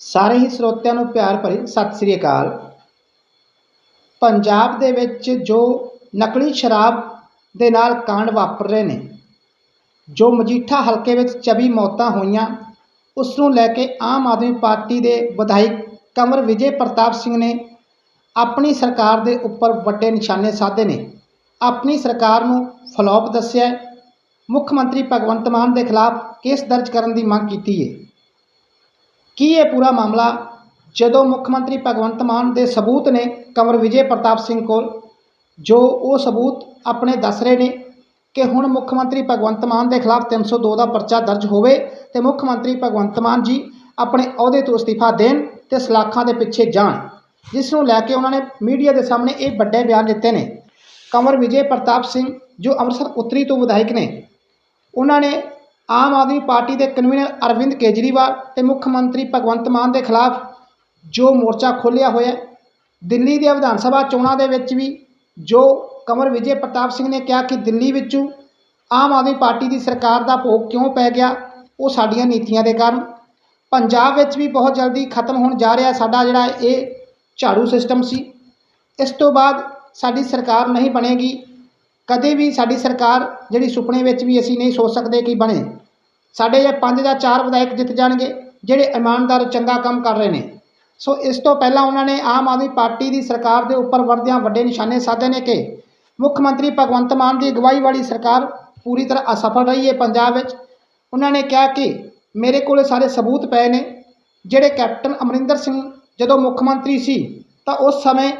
ਸਾਰੇ ਹੀ ਸਰੋਤਿਆਂ ਨੂੰ ਪਿਆਰ ਭਰੀ ਸਤਿ ਸ੍ਰੀ ਅਕਾਲ। ਪੰਜਾਬ ਦੇ ਵਿੱਚ ਜੋ ਨਕਲੀ ਸ਼ਰਾਬ ਦੇ ਨਾਲ ਕਾਂਡ ਵਾਪਰ ਰਹੇ ਨੇ, ਜੋ ਮਜੀਠਾ ਹਲਕੇ ਵਿੱਚ 24 ਮੌਤਾਂ ਹੋਈਆਂ, ਉਸ ਨੂੰ ਲੈ ਕੇ ਆਮ ਆਦਮੀ ਪਾਰਟੀ ਦੇ ਵਿਧਾਇਕ ਕੰਵਰ ਵਿਜੇ ਪ੍ਰਤਾਪ ਸਿੰਘ ਨੇ ਆਪਣੀ ਸਰਕਾਰ ਦੇ ਉੱਪਰ ਵੱਡੇ ਨਿਸ਼ਾਨੇ ਸਾਧੇ ਨੇ। ਆਪਣੀ ਸਰਕਾਰ ਨੂੰ ਫਲੋਪ ਦੱਸਿਆ ਮੁੱਖ ਮੰਤਰੀ ਭਗਵੰਤ ਮਾਨ ਦੇ ਖਿਲਾਫ ਕੇਸ ਦਰਜ ਕਰਨ ਦੀ ਮੰਗ ਕੀਤੀ ਹੈ। ਕੀ ਇਹ ਪੂਰਾ ਮਾਮਲਾ? ਜਦੋਂ ਮੁੱਖ ਮੰਤਰੀ ਭਗਵੰਤ ਮਾਨ ਦੇ ਸਬੂਤ ਨੇ ਕੰਵਰ ਵਿਜੇ ਪ੍ਰਤਾਪ ਸਿੰਘ ਕੋਲ, ਜੋ ਉਹ ਸਬੂਤ ਆਪਣੇ ਦੱਸ ਰਹੇ ਨੇ ਕਿ ਹੁਣ ਮੁੱਖ ਮੰਤਰੀ ਭਗਵੰਤ ਮਾਨ ਦੇ ਖਿਲਾਫ 302 ਦਾ ਪਰਚਾ ਦਰਜ ਹੋਵੇ ਤੇ ਮੁੱਖ ਮੰਤਰੀ ਭਗਵੰਤ ਮਾਨ ਜੀ ਆਪਣੇ ਅਹੁਦੇ ਤੋਂ ਅਸਤੀਫਾ ਦੇਣ ਤੇ ਸਲਾਖਾਂ ਦੇ ਪਿੱਛੇ ਜਾਣ, ਜਿਸ ਨੂੰ ਲੈ ਕੇ ਉਹਨਾਂ ਨੇ ਮੀਡੀਆ ਦੇ ਸਾਹਮਣੇ ਇਹ ਵੱਡੇ ਬਿਆਨ ਦਿੱਤੇ ਨੇ। ਕੰਵਰ ਵਿਜੇ ਪ੍ਰਤਾਪ ਸਿੰਘ ਜੋ ਅੰਮ੍ਰਿਤਸਰ ਉੱਤਰੀ ਤੋਂ ਵਿਧਾਇਕ ਨੇ, ਉਹਨਾਂ ਨੇ ਆਮ ਆਦਮੀ ਪਾਰਟੀ ਦੇ ਕਨਵੀਨਰ ਅਰਵਿੰਦ ਕੇਜਰੀਵਾਲ ਤੇ ਮੁੱਖ ਮੰਤਰੀ ਭਗਵੰਤ ਮਾਨ ਦੇ ਖਿਲਾਫ ਜੋ ਮੋਰਚਾ ਖੋਲ੍ਹਿਆ ਹੋਇਆ ਦਿੱਲੀ ਦੇ ਵਿਧਾਨ ਸਭਾ ਚੋਣਾਂ ਦੇ ਵਿੱਚ ਵੀ ਜੋ ਕੰਵਰ ਵਿਜੇ ਪ੍ਰਤਾਪ ਸਿੰਘ ਨੇ ਕਿਹਾ ਕਿ ਦਿੱਲੀ ਵਿੱਚੋਂ ਆਮ ਆਦਮੀ ਪਾਰਟੀ ਦੀ ਸਰਕਾਰ ਦਾ ਭੋਗ ਕਿਉਂ ਪੈ ਗਿਆ, ਉਹ ਸਾਡੀਆਂ ਨੀਤੀਆਂ ਦੇ ਕਾਰਨ। ਪੰਜਾਬ ਵਿੱਚ ਵੀ ਬਹੁਤ ਜਲਦੀ ਖਤਮ ਹੋਣ ਜਾ ਰਿਹਾ ਸਾਡਾ ਜਿਹੜਾ ਇਹ ਝਾੜੂ ਸਿਸਟਮ ਸੀ, ਇਸ ਤੋਂ ਬਾਅਦ ਸਾਡੀ ਸਰਕਾਰ ਨਹੀਂ ਬਣੇਗੀ। ਕਦੇ ਵੀ ਸਾਡੀ ਸਰਕਾਰ ਜਿਹੜੀ ਸੁਪਨੇ ਵਿੱਚ ਵੀ ਅਸੀਂ ਨਹੀਂ ਸੋਚ ਸਕਦੇ ਕਿ ਬਣੇ। ਸਾਡੇ ਇਹ ਪੰਜ ਜਾਂ ਚਾਰ ਵਿਧਾਇਕ ਜਿੱਤ ਜਾਣਗੇ, ਜਿਹੜੇ ਇਮਾਨਦਾਰ, ਚੰਗਾ ਕੰਮ ਕਰ ਰਹੇ ਨੇ। ਸੋ ਇਸ ਤੋਂ ਪਹਿਲਾਂ ਉਹਨਾਂ ਨੇ ਆਮ ਆਦਮੀ ਪਾਰਟੀ ਦੀ ਸਰਕਾਰ ਦੇ ਉੱਪਰ ਵਰਦਿਆਂ ਵੱਡੇ ਨਿਸ਼ਾਨੇ ਸਾਧੇ ਨੇ ਕਿ ਮੁੱਖ ਮੰਤਰੀ ਭਗਵੰਤ ਮਾਨ ਦੀ ਅਗਵਾਈ ਵਾਲੀ ਸਰਕਾਰ ਪੂਰੀ ਤਰ੍ਹਾਂ ਅਸਫਲ ਰਹੀ ਹੈ ਪੰਜਾਬ ਵਿੱਚ। ਉਹਨਾਂ ਨੇ ਕਿਹਾ ਕਿ ਮੇਰੇ ਕੋਲ ਸਾਰੇ ਸਬੂਤ ਪਏ ਨੇ, ਜਿਹੜੇ ਕੈਪਟਨ ਅਮਰਿੰਦਰ ਸਿੰਘ ਜਦੋਂ ਮੁੱਖ ਮੰਤਰੀ ਸੀ ਤਾਂ ਉਸ ਸਮੇਂ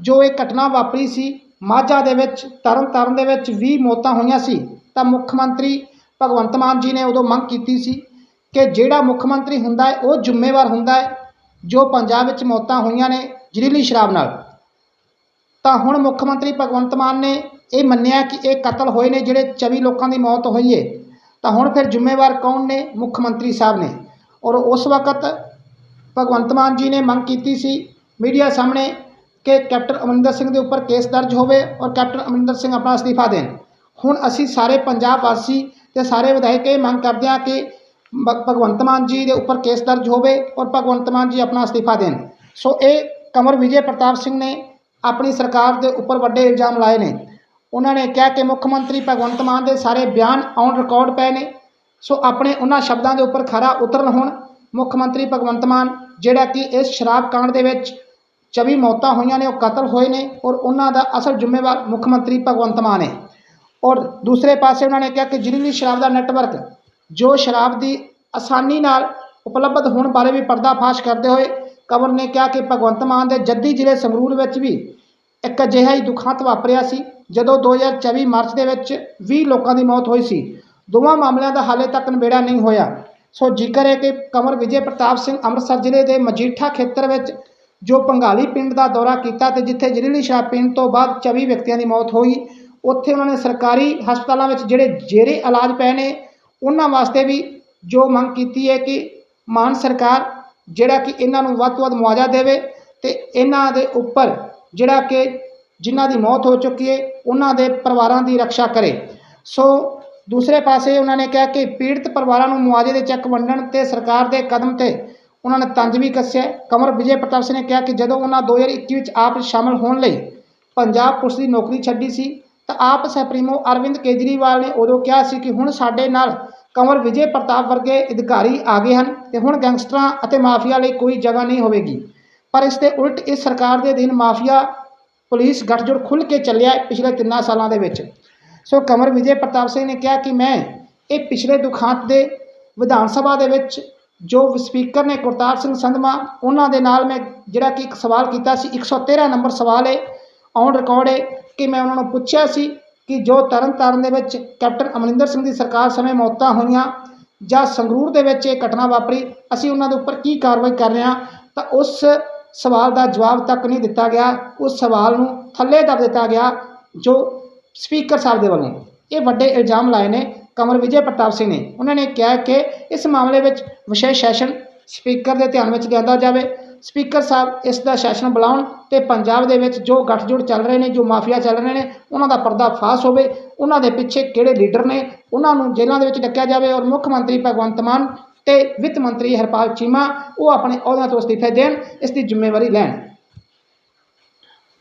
ਜੋ ਇਹ ਘਟਨਾ ਵਾਪਰੀ ਸੀ ਮਾਝਾ ਦੇ ਵਿੱਚ ਤਰਨ ਤਾਰਨ ਦੇ ਵਿੱਚ 20 ਮੌਤਾਂ ਹੋਈਆਂ ਸੀ, ਤਾਂ ਮੁੱਖ ਮੰਤਰੀ ਭਗਵੰਤ ਮਾਨ ਜੀ ਨੇ ਉਦੋਂ ਮੰਗ ਕੀਤੀ ਸੀ ਕਿ ਜਿਹੜਾ ਮੁੱਖ ਮੰਤਰੀ ਹੁੰਦਾ ਹੈ, ਉਹ ਜ਼ਿੰਮੇਵਾਰ ਹੁੰਦਾ ਹੈ, ਜੋ ਪੰਜਾਬ ਵਿੱਚ ਮੌਤਾਂ ਹੋਈਆਂ ਨੇ ਜ਼ਹਿਰੀਲੀ ਸ਼ਰਾਬ ਨਾਲ। ਤਾਂ ਹੁਣ ਮੁੱਖ ਮੰਤਰੀ ਭਗਵੰਤ ਮਾਨ ਨੇ ਇਹ ਮੰਨਿਆ ਕਿ ਇਹ ਕਤਲ ਹੋਏ ਨੇ, ਜਿਹੜੇ 24 ਲੋਕਾਂ ਦੀ ਮੌਤ ਹੋਈ ਏ। ਤਾਂ ਹੁਣ ਫਿਰ ਜ਼ਿੰਮੇਵਾਰ ਕੌਣ ਨੇ? ਮੁੱਖ ਮੰਤਰੀ ਸਾਹਿਬ ਨੇ। ਔਰ ਉਸ ਵਕਤ ਭਗਵੰਤ ਮਾਨ ਜੀ ਨੇ ਮੰਗ ਕੀਤੀ ਸੀ, ਮੀਡੀਆ ਸਾਹਮਣੇ ਕਿ ਕੈਪਟਨ ਅਮਰਿੰਦਰ ਸਿੰਘ ਦੇ ਉੱਪਰ ਕੇਸ ਦਰਜ ਹੋਵੇ ਔਰ ਕੈਪਟਨ ਅਮਰਿੰਦਰ ਸਿੰਘ ਆਪਣਾ ਅਸਤੀਫਾ ਦੇਣ। ਹੁਣ ਅਸੀਂ ਸਾਰੇ ਪੰਜਾਬ ਵਾਸੀ ਤੇ ਸਾਰੇ ਵਿਧਾਇਕ ਇਹ ਮੰਗ ਕਰਦੇ ਹਾਂ ਕਿ ਭਗਵੰਤ ਮਾਨ ਜੀ ਦੇ ਉੱਪਰ ਕੇਸ ਦਰਜ ਹੋਵੇ ਔਰ ਭਗਵੰਤ ਮਾਨ ਜੀ ਆਪਣਾ ਅਸਤੀਫਾ ਦੇਣ। ਸੋ ਇਹ ਕੰਵਰ ਵਿਜੇ ਪ੍ਰਤਾਪ ਸਿੰਘ ਨੇ ਆਪਣੀ ਸਰਕਾਰ ਦੇ ਉੱਪਰ ਵੱਡੇ ਇਲਜ਼ਾਮ ਲਾਏ ਨੇ। ਉਹਨਾਂ ਨੇ ਕਿਹਾ ਕਿ ਮੁੱਖ ਮੰਤਰੀ ਭਗਵੰਤ ਮਾਨ ਦੇ ਸਾਰੇ ਬਿਆਨ ਔਨ ਰਿਕਾਰਡ ਪਏ ਨੇ। ਸੋ ਆਪਣੇ ਉਹਨਾਂ ਸ਼ਬਦਾਂ ਦੇ ਉੱਪਰ ਖਰਾ ਉਤਰਨ ਹੁਣ। ਮੁੱਖ ਮੰਤਰੀ ਭਗਵੰਤ ਮਾਨ ਜਿਹੜਾ ਕਿ ਇਸ ਸ਼ਰਾਬ ਕਾਂਡ ਦੇ ਵਿੱਚ 24 ਮੌਤਾਂ ਹੋਈਆਂ ਨੇ ਉਹ ਕਤਲ ਹੋਏ ਨੇ ਔਰ ਉਹਨਾਂ ਦਾ ਅਸਲ ਜ਼ਿੰਮੇਵਾਰ ਮੁੱਖ ਮੰਤਰੀ ਭਗਵੰਤ ਮਾਨ ਹੈ ਔਰ ਦੂਸਰੇ ਪਾਸੇ ਉਹਨਾਂ ਨੇ ਕਿਹਾ ਕਿ ਜ਼ਹਿਰੀਲੀ ਸ਼ਰਾਬ ਦਾ ਨੈਟਵਰਕ ਜੋ ਸ਼ਰਾਬ ਦੀ ਆਸਾਨੀ ਨਾਲ ਉਪਲਬਧ ਹੋਣ ਬਾਰੇ ਵੀ ਪਰਦਾਫਾਸ਼ ਕਰਦੇ ਹੋਏ ਕੰਵਰ ਨੇ ਕਿਹਾ ਕਿ ਭਗਵੰਤ ਮਾਨ ਦੇ ਜੱਦੀ ਜ਼ਿਲ੍ਹੇ ਸੰਗਰੂਰ ਵਿੱਚ ਵੀ ਇੱਕ ਅਜਿਹਾ ਹੀ ਦੁਖਾਂਤ ਵਾਪਰਿਆ ਸੀ ਜਦੋਂ 2024 ਮਾਰਚ ਦੇ ਵਿੱਚ 20 ਲੋਕਾਂ ਦੀ ਮੌਤ ਹੋਈ ਸੀ ਦੋਵਾਂ ਮਾਮਲਿਆਂ ਦਾ ਹਾਲੇ ਤੱਕ ਨਿਬੇੜਾ ਨਹੀਂ ਹੋਇਆ ਸੋ ਜ਼ਿਕਰ ਹੈ ਕਿ ਕੰਵਰ ਵਿਜੇ ਪ੍ਰਤਾਪ ਸਿੰਘ ਅੰਮ੍ਰਿਤਸਰ ਜ਼ਿਲ੍ਹੇ ਦੇ ਮਜੀਠਾ ਖੇਤਰ ਵਿੱਚ ਜੋ ਪੰਗਾਲੀ ਪਿੰਡ ਦਾ ਦੌਰਾ ਕੀਤਾ ਤੇ ਜਿੱਥੇ ਜ਼ਹਿਰੀਲੀ ਸ਼ਰਾਬ ਪੀਣ ਤੋਂ ਬਾਅਦ 24 ਵਿਅਕਤੀਆਂ ਦੀ ਮੌਤ ਹੋਈ, ਉੱਥੇ ਉਹਨਾਂ ਨੇ ਸਰਕਾਰੀ ਹਸਪਤਾਲਾਂ ਵਿੱਚ ਜਿਹੜੇ ਜੇਰੇ ਇਲਾਜ ਪਏ ਨੇ, ਉਹਨਾਂ ਵਾਸਤੇ ਵੀ ਜੋ ਮੰਗ ਕੀਤੀ ਹੈ ਕਿ ਮਾਨ ਸਰਕਾਰ ਜਿਹੜਾ ਕਿ ਇਹਨਾਂ ਨੂੰ ਵੱਧ ਤੋਂ ਵੱਧ ਮੁਆਵਜ਼ਾ ਦੇਵੇ ਤੇ ਇਹਨਾਂ ਦੇ ਉੱਪਰ ਜਿਹੜਾ ਕਿ ਜਿਨ੍ਹਾਂ ਦੀ ਮੌਤ ਹੋ ਚੁੱਕੀ ਹੈ, ਉਹਨਾਂ ਦੇ ਪਰਿਵਾਰਾਂ ਦੀ ਰੱਖਿਆ ਕਰੇ। ਸੋ ਦੂਸਰੇ ਪਾਸੇ ਉਹਨਾਂ ਨੇ ਕਿਹਾ ਕਿ ਪੀੜਤ ਪਰਿਵਾਰਾਂ ਨੂੰ ਮੁਆਵਜ਼ੇ ਦੇ ਚੈੱਕ ਵੰਡਣ ਤੇ ਸਰਕਾਰ ਦੇ ਕਦਮ ਤੇ ਉਹਨਾਂ ਨੇ ਤੰਜ ਵੀ ਕੱਸਿਆ ਹੈ। ਕੰਵਰ ਵਿਜੇ ਪ੍ਰਤਾਪ ਸਿੰਘ ਨੇ ਕਿਹਾ ਕਿ ਜਦੋਂ ਉਹਨਾਂ 2021 ਵਿੱਚ ਆਪ ਸ਼ਾਮਲ ਹੋਣ ਲਈ ਪੰਜਾਬ ਪੁਲਿਸ ਦੀ ਨੌਕਰੀ ਛੱਡੀ ਸੀ, ਤਾਂ ਆਪ ਸੈਪਰੀਮੋ ਅਰਵਿੰਦ ਕੇਜਰੀਵਾਲ ਨੇ ਉਦੋਂ ਕਿਹਾ ਸੀ ਕਿ ਹੁਣ ਸਾਡੇ ਨਾਲ ਕੰਵਰ ਵਿਜੇ ਪ੍ਰਤਾਪ ਵਰਗੇ ਅਧਿਕਾਰੀ ਆ ਗਏ ਹਨ ਤੇ ਹੁਣ ਗੈਂਗਸਟਰਾਂ ਅਤੇ ਮਾਫੀਆ ਲਈ ਕੋਈ ਜਗ੍ਹਾ ਨਹੀਂ ਹੋਵੇਗੀ ਪਰ ਇਸ ਦੇ ਉਲਟ ਇਸ ਸਰਕਾਰ ਦੇ ਅਧੀਨ ਮਾਫੀਆ ਪੁਲਿਸ ਗੱਠਜੋੜ ਖੁੱਲ੍ਹ ਕੇ ਚੱਲਿਆ ਪਿਛਲੇ ਤਿੰਨਾਂ ਸਾਲਾਂ ਦੇ ਵਿੱਚ ਸੋ ਕੰਵਰ ਵਿਜੇ ਪ੍ਰਤਾਪ ਸਿੰਘ ਨੇ ਕਿਹਾ ਕਿ ਮੈਂ ਇਹ ਪਿਛਲੇ ਦੁਖਾਂਤ ਦੇ ਵਿਧਾਨ ਸਭਾ ਦੇ ਵਿੱਚ ਜੋ ਸਪੀਕਰ ਨੇ ਗੁਰਤਾਰ ਸਿੰਘ ਸੰਧਮਾ, ਉਹਨਾਂ ਦੇ ਨਾਲ ਮੈਂ ਜਿਹੜਾ ਕਿ ਇੱਕ ਸਵਾਲ ਕੀਤਾ ਸੀ 113 ਨੰਬਰ ਸਵਾਲ ਹੈ ਔਨ ਰਿਕਾਰਡ ਹੈ ਕਿ ਮੈਂ ਉਹਨਾਂ ਨੂੰ ਪੁੱਛਿਆ ਸੀ ਕਿ ਜੋ ਤਰਨ ਤਾਰਨ ਦੇ ਵਿੱਚ ਕੈਪਟਨ ਅਮਰਿੰਦਰ ਸਿੰਘ ਦੀ ਸਰਕਾਰ ਸਮੇਂ ਮੌਤਾਂ ਹੋਈਆਂ ਜਾਂ ਸੰਗਰੂਰ ਦੇ ਵਿੱਚ ਇਹ ਘਟਨਾ ਵਾਪਰੀ, ਅਸੀਂ ਉਹਨਾਂ ਦੇ ਉੱਪਰ ਕੀ ਕਾਰਵਾਈ ਕਰ ਰਹੇ ਹਾਂ, ਤਾਂ ਉਸ ਸਵਾਲ ਦਾ ਜਵਾਬ ਤੱਕ ਨਹੀਂ ਦਿੱਤਾ ਗਿਆ। ਉਸ ਸਵਾਲ ਨੂੰ ਥੱਲੇ ਦੱਬ ਦਿੱਤਾ ਗਿਆ ਜੋ ਸਪੀਕਰ ਸਾਹਿਬ ਦੇ ਵੱਲੋਂ। ਇਹ ਵੱਡੇ ਇਲਜ਼ਾਮ ਲਾਏ ਨੇ। ਕਮਰ ਵਿਜੇ ਪ੍ਰਤਾਪ ਸਿੰਘ ਨੇ, ਉਹਨਾਂ ਨੇ ਕਿਹਾ ਕਿ ਇਸ ਮਾਮਲੇ ਵਿੱਚ ਵਿਸ਼ੇਸ਼ ਸੈਸ਼ਨ ਸਪੀਕਰ ਦੇ ਧਿਆਨ ਵਿੱਚ ਲਿਆਂਦਾ ਜਾਵੇ। ਸਪੀਕਰ ਸਾਹਿਬ ਇਸ ਦਾ ਸੈਸ਼ਨ ਬੁਲਾਉਣ ਤੇ ਪੰਜਾਬ ਦੇ ਵਿੱਚ ਜੋ ਗੱਠਜੋੜ ਚੱਲ ਰਹੇ ਨੇ, ਜੋ ਮਾਫੀਆ ਚੱਲ ਰਹੇ ਨੇ, ਉਹਨਾਂ ਦਾ ਪਰਦਾ ਫਾਸ ਹੋਵੇ। ਉਹਨਾਂ ਦੇ ਪਿੱਛੇ ਕਿਹੜੇ ਲੀਡਰ ਨੇ, ਉਹਨਾਂ ਨੂੰ ਜੇਲ੍ਹਾਂ ਦੇ ਵਿੱਚ ਡੱਕਿਆ ਜਾਵੇ ਔਰ ਮੁੱਖ ਮੰਤਰੀ ਭਗਵੰਤ ਮਾਨ ਤੇ ਵਿੱਤ ਮੰਤਰੀ ਹਰਪਾਲ ਚੀਮਾ ਉਹ ਆਪਣੇ ਅਹੁਦਿਆਂ ਤੋਂ ਅਸਤੀਫੇ ਦੇਣ, ਇਸ ਦੀ ਜ਼ਿੰਮੇਵਾਰੀ ਲੈਣ।